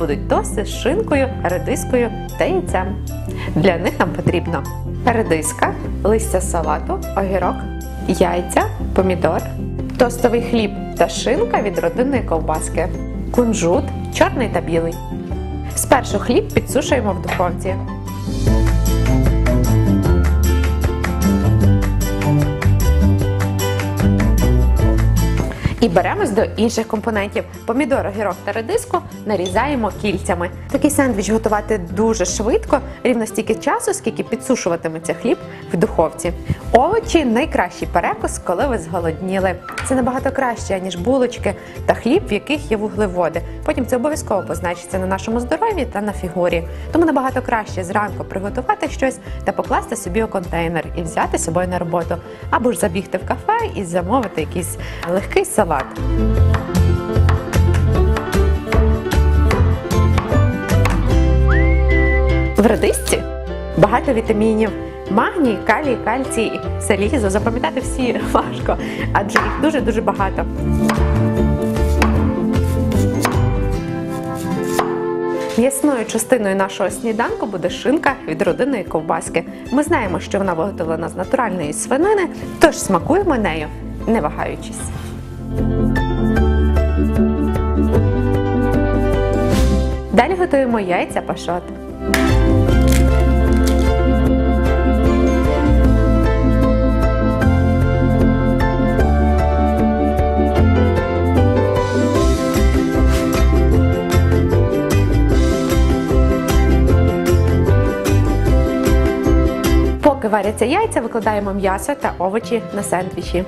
будуть тоси з шинкою, редискою та яйцем. Для них нам потрібно редиска, листя салату, огірок, яйця, помідор, тостовий хліб та шинка від родинної ковбаски, кунжут, чорний та білий. Спершу хліб підсушуємо в духовці. І беремось до інших компонентів. Помідор, огірок та редиску нарізаємо кільцями. Такий сендвіч готувати дуже швидко, рівно стільки часу, скільки підсушуватиметься хліб в духовці. Овочі найкращий перекус, коли ви зголодніли. Це набагато краще, ніж булочки та хліб, в яких є вуглеводи. Потім це обов'язково позначиться на нашому здоров'ї та на фігурі. Тому набагато краще зранку приготувати щось та покласти собі у контейнер і взяти з собою на роботу, або ж забігти в кафе і замовити якийсь легкий салат. В редисці багато вітамінів. Магній, калій, кальцій, селізо. Запам'ятати всі важко, адже їх дуже-дуже багато. М'ясною частиною нашого сніданку буде шинка від родинної ковбаски. Ми знаємо, що вона виготовлена з натуральної свинини, тож смакуємо нею, не вагаючись. Далі готуємо яйця пашот. Поки варяться яйця, викладаємо м'ясо та овочі на сендвічі.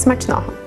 Смачного!